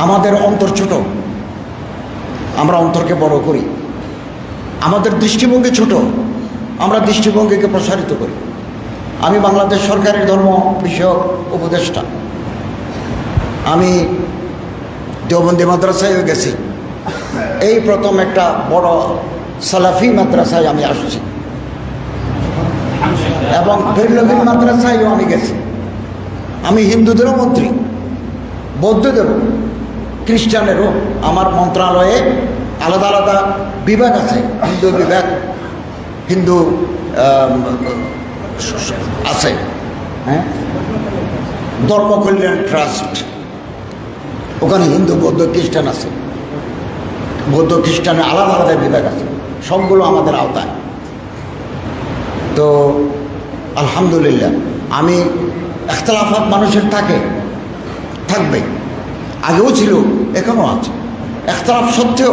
আমাদের অন্তর ছোট। আমরা অন্তরকে বড় করি। আমাদের দৃষ্টিভঙ্গি ছোট। আমরা দৃষ্টিভঙ্গিকে প্রসারিত করি। আমি বাংলাদেশ সরকারের ধর্ম বিষয়ক উপদেষ্টা। আমি দেওবন্দি মাদ্রাসায়ও গেছি। এই প্রথম একটা বড় সালাফি মাদ্রাসায় আমি আসছি। এবং বেরলভিন মাদ্রাসায়ও আমি গেছি। আমি হিন্দুদেরও মন্ত্রী, বৌদ্ধদেরও। খ্রিস্টানেরও আমার মন্ত্রণালয়ে আলাদা আলাদা বিভাগ আছে, হিন্দু বিভাগ, হিন্দু আছে হ্যাঁ? ধর্ম কল্যাণ ট্রাস্ট, ওখানে হিন্দু, বৌদ্ধ, খ্রিস্টান আছে। বৌদ্ধ, খ্রিস্টানের আলাদা আলাদা বিভাগ আছে, সবগুলো আমাদের আওতায়। তো আলহামদুলিল্লাহ, আমি এখতলাফাত মানুষের থাকে থাকবে আগেও ছিল এখনও আছে। এখতলাফ সত্ত্বেও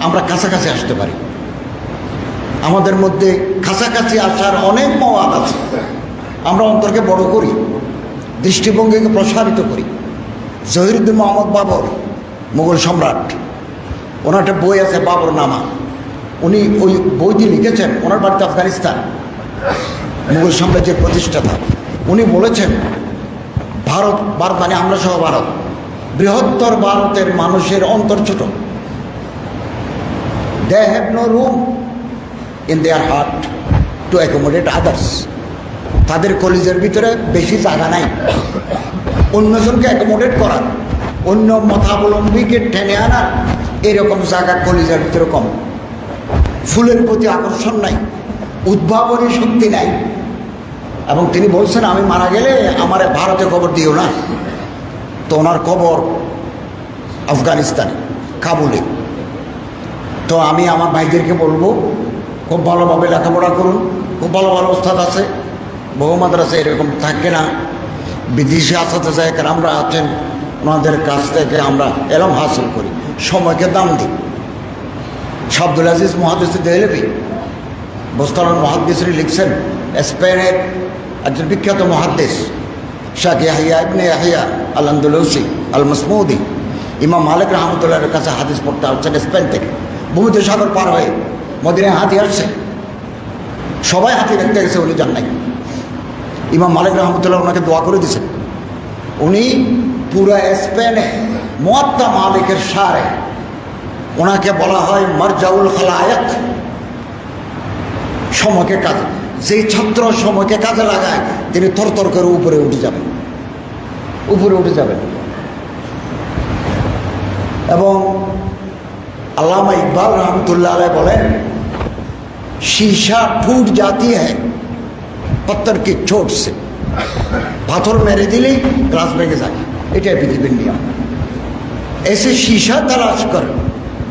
আমরা কাছাকাছি আসতে পারি। আমাদের মধ্যে কাছাকাছি আসার অনেক মওয়াদ আছে। আমরা অন্তরকে বড় করি, দৃষ্টিভঙ্গিকে প্রসারিত করি। জহিরুদ্দিন মোহাম্মদ বাবর, মুঘল সম্রাট, ওনার একটা বই আছে বাবর নামা। উনি ওই বইটি লিখেছেন, ওনার বাড়িতে আফগানিস্তান। মুঘল সাম্রাজ্যের প্রতিষ্ঠাতা। উনি বলেছেন, ভারত ভারত মানে আমরা সহ ভারত। বৃহত্তর ভারতের মানুষের অন্তর ছোট। They have no room in their heart to accommodate others তাদের কলিজের ভিতরে বেশি জায়গা নাই। অন্যজনকে অ্যাকোমোডেট করার অন্য মতাবলম্বীকে টেনে আনার এরকম জায়গা কলিজের ভিতরে কম। ফুলের প্রতি আকর্ষণ নাই, উদ্ভাবনী শক্তি নাই। এবং তিনি বলছেন, আমি মারা গেলে আমার ভারতে খবর দিও না। তো ওনার কবর আফগানিস্তানে, কাবুলে। তো আমি আমার ভাইদেরকে বলব, খুব ভালোভাবে লেখাপড়া করুন, খুব ভালো ভালো ওস্তাদ আছে, বহু মাদ্রাসা এরকম থাকে না। বিদেশি আসাতে যায় আমরা আছেন, ওনাদের কাছ থেকে আমরা এরম হাসিল করি। সময়কে দাম দিই। শাব্দুল আজিজ মহাদিস দেহলেবি বোস্তালার মহাদিসরি লিখছেন, স্পেনের একজন বিখ্যাত মহাদ্দেশ শাহ ইয়াহিয়া ইবনে ইয়াহিয়া আল আন্দুলসি আল মসমুদি ইমাম মালিক রহমতুল্লাহের কাছে হাদিস পড়তে আসছেন স্পেন থেকে ভূমিতে সাগর পার হয়ে মদিনায় হাতি আসছে সবাই হাতি দেখতে গেছে উনি যান নাই ইমাম মালিক রহমতুল্লাহ ওনাকে দোয়া করে দিয়েছেন উনি পুরো স্পেনে মোয়াত্তা মালিকের সারে ওনাকে বলা হয় মারজাউল খালায়াত সময়কে কাজে যেই ছাত্র সময়কে কাজে লাগায় তিনি থরথর করে উপরে উঠে যাবেন উপরে উঠে যাবেন এবং আল্লামা ইকবাল রহমতুল্লাহ আলাই বলেন शीशा टूट जाती है पत्थर की चोट से পাথর মেরে দিলেই গ্লাস ভেঙে যায় এটাই পৃথিবীর নিয়ম এসে শীশা তালাশ কর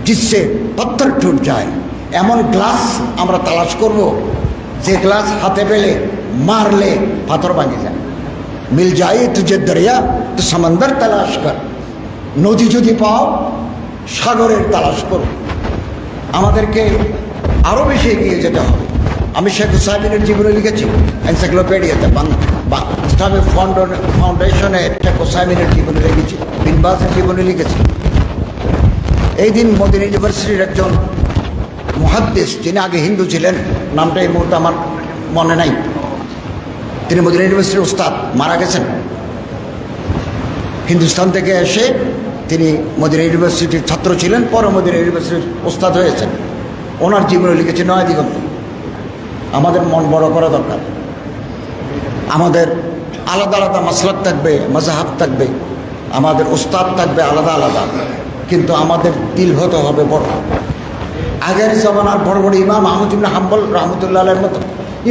জিসে পত্থর টুট যায় এমন গ্লাস আমরা তালাশ করব যে গ্লাস হাতে পেলে মারলে পাথর ভাঙে যায় মিল যায় তুঝে দরিয়া, তো সমন্দর তালাশ কর। নদী যদি পাও, সাগরের তালাশ করো। আমাদেরকে আরও বেশি এগিয়ে যেতে হবে। আমি শেখ হুসাইনের জীবনে লিখেছি এনসাইক্লোপিডিয়াতে ইসলামিক ফাউন্ডেশনে শেখ হুসাইনের জীবনে লিখেছি, বিনবাসের জীবনে লিখেছি। এই দিন মোদিন ইউনিভার্সিটির একজন মহাদ্দেশ যিনি আগে হিন্দু ছিলেন, নামটা এই মুহূর্তে আমার মনে নাই। তিনি মদিনা ইউনিভার্সিটির উস্তাদ মারা গেছেন। হিন্দুস্তান থেকে এসে তিনি মদিনা ইউনিভার্সিটির ছাত্র ছিলেন, পরে মদিনা ইউনিভার্সিটির উস্তাদ হয়েছেন। ওনার জীবনে লিখেছে নয় দিগন্ত। আমাদের মন বড় করা দরকার। আমাদের আলাদা আলাদা মাসলাক থাকবে মজাহাব থাকবে, আমাদের উস্তাদ থাকবে আলাদা আলাদা। কিন্তু আমাদের দিল হতে হবে বড়। আগের জমানার বড় বড় ইমাম আহমদুল্লাহ হাম্বল রহমতুল্লাহ মতো।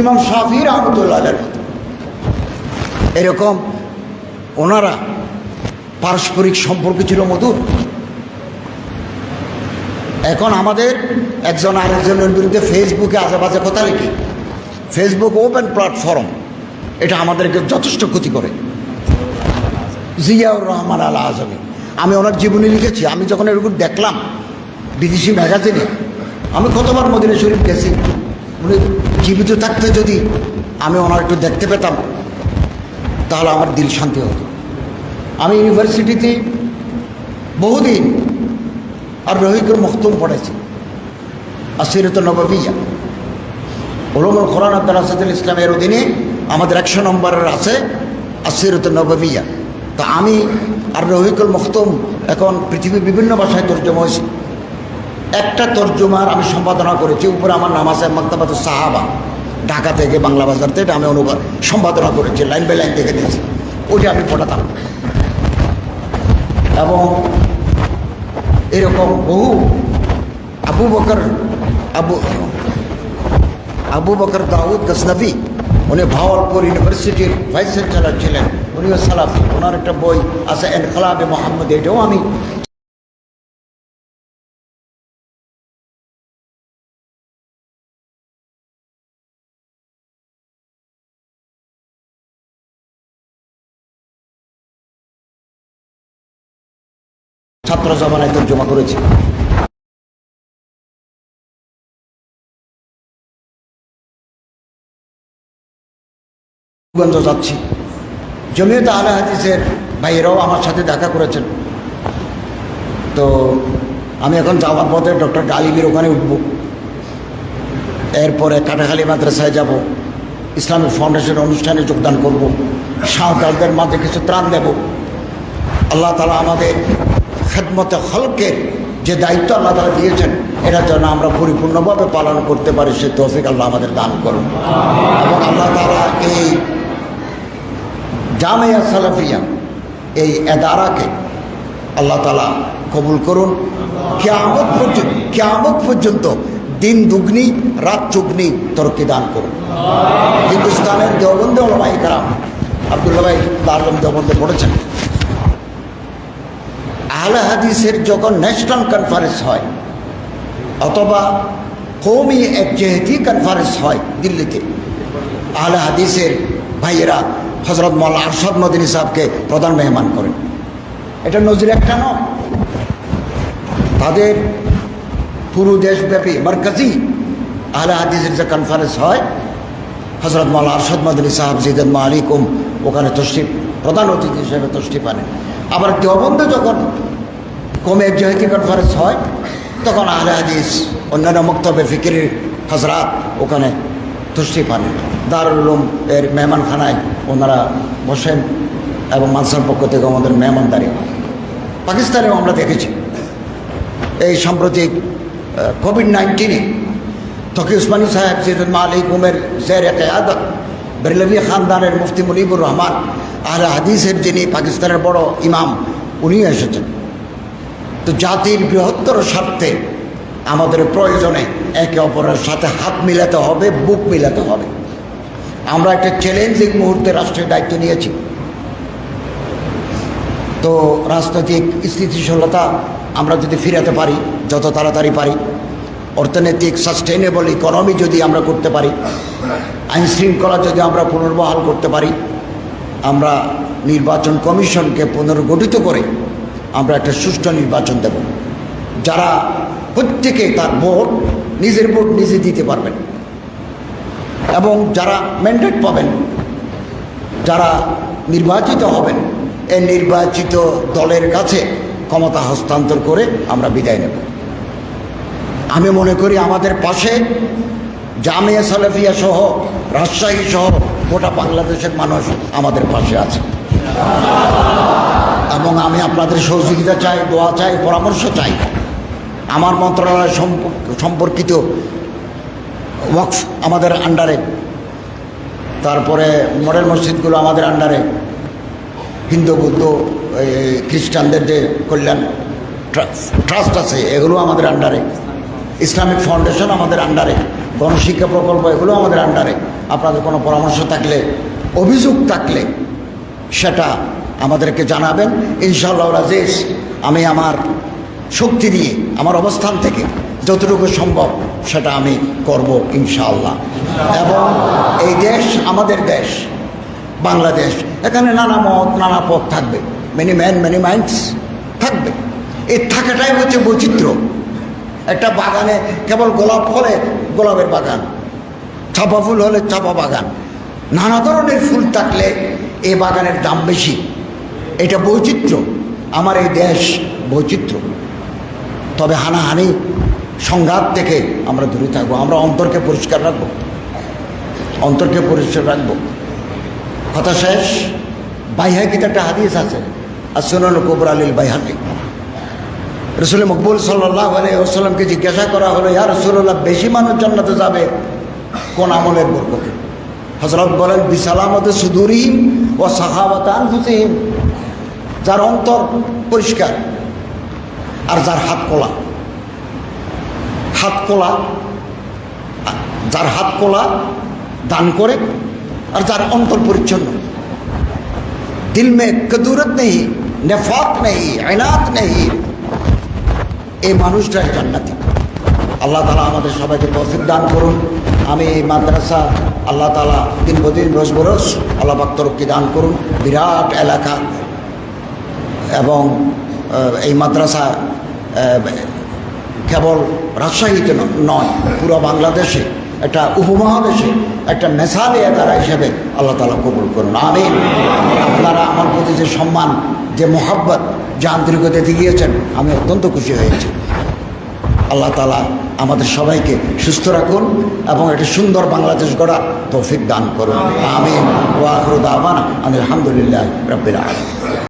ইমাম শাফি রহমতুল্লাহ মতো। এরকম ওনারা পারস্পরিক সম্পর্ক ছিল মধুর। এখন আমাদের একজন আরেকজনের বিরুদ্ধে ফেসবুকে আশেপাশে কথা লিখি। ফেসবুক ওপেন প্ল্যাটফর্ম, এটা আমাদেরকে যথেষ্ট ক্ষতি করে। জিয়াউর রহমান আল আজমি আমি ওনার জীবনী লিখেছি, আমি যখন এরকম দেখলাম, বিদেশি ম্যাগাজিনে আমি কতবার মদিনা শরীফ গেছি। উনি জীবিত থাকতে যদি আমি ওনার একটু দেখতে পেতাম, তাহলে আমার দিল শান্তি হতো। আমি ইউনিভার্সিটিতে বহুদিন আর রহিকুর মখতুম পড়েছি আসিরত নবাবিয়া ওলমুল কোরআন আব্দুল ইসলামের অধীনে আমাদের একশো নম্বরের আছে আসিরত নবাবিয়া তা আমি আর রহিকুল মখতুম এখন পৃথিবীর বিভিন্ন ভাষায় তর্জমা হয়েছি। একটা তর্জমার আমি সম্পাদনা করেছি, উপরে আমার নাম আছে মক্তাবাদ সাহাবা। ঢাকা থেকে বাংলা বাজার থেকে আমি অনুবাদ সম্পাদনা করেছি, লাইন বাই লাইন দেখে দিয়েছি। ওইটা আমি পড়াতাম। এবং এরকম বহু আবু বকর, আবু আবু বকর দাউদ গসনবী উনি ভাওয়ালপুর ইউনিভার্সিটির ভাইস চ্যান্সেলার ছিলেন। উনিও সালাফি, ওনার একটা বই আছে এনকলাবে মোহাম্মদ, এটাও আমি ছাত্র জমানায় তর্জমা করেছি। যাচ্ছি। জমিয়ত আলা হাদিসের ভাইয়েরাও আমার সাথে দেখা করেছেন। তো আমি এখন যাওয়ার পথে ডক্টর গালিবের ওখানে উঠব। এরপরে কাটাখালী মাদ্রাসায় যাব। ইসলামিক ফাউন্ডেশন অনুষ্ঠানে যোগদান করব। সাঁওতালদের মাঝে কিছু ত্রাণ দেব। আল্লাহ তালা আমাদের খেদমতে হলকের যে দায়িত্ব আল্লাহ তালা দিয়েছেন এটা যেন আমরা পরিপূর্ণভাবে পালন করতে পারি, সে তৌফিক আল্লাহ আমাদের দান করুন। এবং আল্লাহ তালা এই জামিয়া সালাফিয়া, এই এদারাকে আল্লাহ তালা কবুল করুন। কেয়ামত পর্যন্ত কেয়ামত পর্যন্ত দিন দুগ্নি, রাত চুগ্নি তরকি দান করুন। হিন্দুস্তানের দেওবন্দে ওলামাই কারাম আবদুল্লা ভাই দারুম দেওবন্দে পড়েছেন। আহলে হাদিসের যখন ন্যাশনাল কনফারেন্স হয়, অথবা কৌমি এক জেহেদি কনফারেন্স হয় দিল্লিতে আহলে হাদিসের ভাইয়েরা হজরত মোল্লা আরশদ মদিনী সাহেবকে প্রধান মেহমান করেন। এটা নজির একটা নয়। তাদের পুরো দেশব্যাপী মার্কাজি আহলে হাদিসের যে কনফারেন্স হয় হজরত মোল্লা আরশদ মদিনী সাহেব, জিদেন মালিকুম, ওখানে তষ্টি প্রধান অতিথি হিসেবে তষ্টি পানেন আবার দেওবন্দে যখন কমে জয়তি কনফারেন্স হয়, তখন আহলে হাদিস, অন্যান্য মক্তব্যে ফিকিরের হজরাত ওখানে তুষ্টি পান। দারুল উলুম এর মেহমানখানায় ওনারা বসেন এবং মানসার পক্ষ থেকে আমাদের মেহমানদারি হয়। পাকিস্তানেও আমরা দেখেছি। এই সাম্প্রতিক কোভিড নাইন্টিনে তকি উসমানী সাহেব সিরুল মালিক উমের জের আদত বেরলভি খানদানের মুফতি মুনিবুর রহমান, আহলে হাদিসের যিনি পাকিস্তানের বড় ইমাম, উনিও এসেছেন। তো জাতির বৃহত্তর স্বার্থে আমাদের প্রয়োজনে একে অপরের সাথে হাত মিলাতে হবে, বুক মিলাতে হবে। আমরা একটা চ্যালেঞ্জিং মুহূর্তে রাষ্ট্রের দায়িত্ব নিয়েছি। তো রাজনৈতিক স্থিতিশীলতা আমরা যদি ফিরাতে পারি, যত তাড়াতাড়ি পারি, অর্থনৈতিক সাস্টেনেবল ইকোনমি যদি আমরা করতে পারি, আইন শৃঙ্খলা যদি আমরা পুনর্বহাল করতে পারি, আমরা নির্বাচন কমিশনকে পুনর্গঠিত করে আমরা একটা সুষ্ঠু নির্বাচন দেব। যারা প্রত্যেকে তার ভোট, নিজের ভোট নিজে দিতে পারবেন। এবং যারা ম্যান্ডেট পাবেন, যারা নির্বাচিত হবেন এই নির্বাচিত দলের কাছে ক্ষমতা হস্তান্তর করে আমরা বিদায় নেব। আমি মনে করি আমাদের পাশে জামিয়া সালেফিয়া সহ, রাজশাহী সহ গোটা বাংলাদেশের মানুষ আমাদের পাশে আছে। এবং আমি আপনাদের সহযোগিতা চাই, দোয়া চাই, পরামর্শ চাই। আমার মন্ত্রণালয় সম্পর্কিত ওয়াকফ আমাদের আন্ডারে। তারপরে মডেল মসজিদগুলো আমাদের আন্ডারে। হিন্দু, বৌদ্ধ খ্রিস্টানদের যে কল্যাণ ট্রাস্ট আছে, এগুলো আমাদের আন্ডারে। ইসলামিক ফাউন্ডেশন আমাদের আন্ডারে। গণশিক্ষা প্রকল্প, এগুলো আমাদের আন্ডারে। আপনাদের কোনো পরামর্শ থাকলে, অভিযোগ থাকলে, সেটা আমাদেরকে জানাবেন, ইনশাআল্লাহ রাজেশ, আমি আমার শক্তি দিয়ে আমার অবস্থান থেকে যতটুকু সম্ভব সেটা আমি করব, ইনশাআল্লাহ। এবং এই দেশ আমাদের দেশ, বাংলাদেশ, এখানে নানা মত, নানা পথ থাকবে। মেনি ম্যান মেনি মাইন্ডস থাকবে। এই থাকাটাই হচ্ছে বৈচিত্র্য। একটা বাগানে কেবল গোলাপ হলে গোলাপের বাগান, চাপা ফুল হলে চাপা বাগান। নানা ধরনের ফুল থাকলে এই বাগানের দাম বেশি। এটা বৈচিত্র্য। আমার এই দেশ বৈচিত্র্য। তবে হানাহানি, সংঘাত থেকে আমরা দূরে থাকব, আমরা অন্তরকে পরিষ্কার রাখব। অন্তরকে পরিষ্কার রাখব। কথা শেষ? বাইহাকিতে একটা হাদিস আছে, আর সোনাল কবর আলীল বাইহাকি। রসুল মকবুল সাল্লাহ আলাইসাল্লামকে জিজ্ঞাসা করা হলো, ইয়া রসুল্লাহ বেশি মানুষ জান্নাতে যাবে কোন আমলের বরকতে? হজরত বলেন, বিসালামত সুদুরহীন ও সাহাবত আনফুসিহীন যার অন্তর পরিষ্কার আর যার হাত কোলা হাত কোলা যার হাত কোলা দান করে আর যার অন্তর পরিচ্ছন্ন। দিল মে কদুরত নেই নেফাত নেই, আইনাত নেই। এই মানুষটাই জান্নাতি। আল্লাহ তালা আমাদের সবাইকে তৌফিক দান করুন। আমি এই মাদ্রাসা আল্লাহ তালা দিন বদিন রোজ বরস আল্লাহ তরক্কি দান করুন। বিরাট এলাকা। এবং এই মাদ্রাসা কেবল রাজশাহীতে নয়, পুরো বাংলাদেশে, একটা উপমহাদেশে, একটা মেসালে তারা হিসেবে আল্লাহ তালা কবুল করুন। আমিন। আপনারা আমার প্রতি যে সম্মান, যে মোহাব্বত, যে আন্তরিকতা দেখিয়েছেন আমি অত্যন্ত খুশি হয়েছি। আল্লাহ তালা আমাদের সবাইকে সুস্থ রাখুন এবং একটা সুন্দর বাংলাদেশ গড়া তৌফিক দান করুন। আমিন। ওয়াহরুদ আবানা আলহামদুলিল্লাহ রবিল আলম